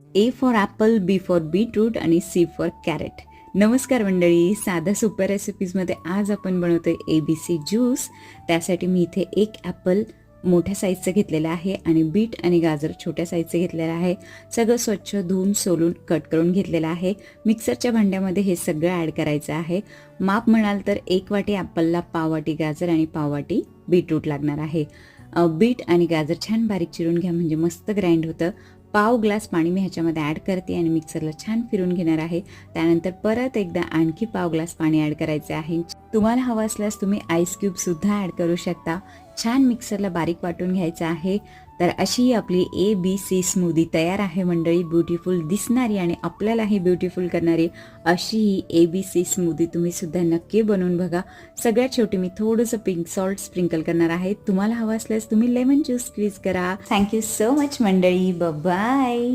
A for apple B for beetroot आणि C for carrot नमस्कार मंडळी साध्या सुपर रेसिपीजमध्ये आज आपण बनवतोय ए बी सी ज्यूस त्यासाठी मी इथे एक ॲपल मोठ्या साईजचं घेतलेलं आहे आणि बीट आणि गाजर छोट्या साईजचं घेतलेलं आहे. सगळं स्वच्छ धुवून सोलून कट करून घेतलेलं आहे. मिक्सरच्या भांड्यामध्ये हे सगळं ॲड करायचं आहे. माप म्हणाल तर एक वाटी ॲपलला पाववाटी गाजर आणि पाववाटी बीटरूट लागणार आहे. बीट आणि गाजर छान बारीक चिरून घ्या म्हणजे मस्त ग्राइंड होतं. पाव ग्लास पाणी मी ह्याच्यामध्ये ॲड करते आणि मिक्सरला छान फिरून घेणार आहे. त्यानंतर परत एकदा आणखी पाव ग्लास पाणी ॲड करायचे आहे. तुम्हाला हवं असल्यास तुम्ही आईस क्यूबसुद्धा ॲड करू शकता. छान मिक्सरला बारीक वाटून घ्यायचं आहे. तर अशी आपली ए बी सी स्मूदी तयार आहे मंडळी. ब्युटिफुल दिसणारी आणि आपल्यालाही ब्युटिफुल करणारी अशी ही ए बी सी स्मूदी तुम्ही सुद्धा नक्की बनवून बघा. सगळ्यात शेवटी मी थोडंसं पिंक सॉल्ट स्प्रिंकल करणार आहे. तुम्हाला हवं असल्यास तुम्ही लेमन ज्यूस स्क्वीज करा. थँक्यू सो मच मंडळी. बाय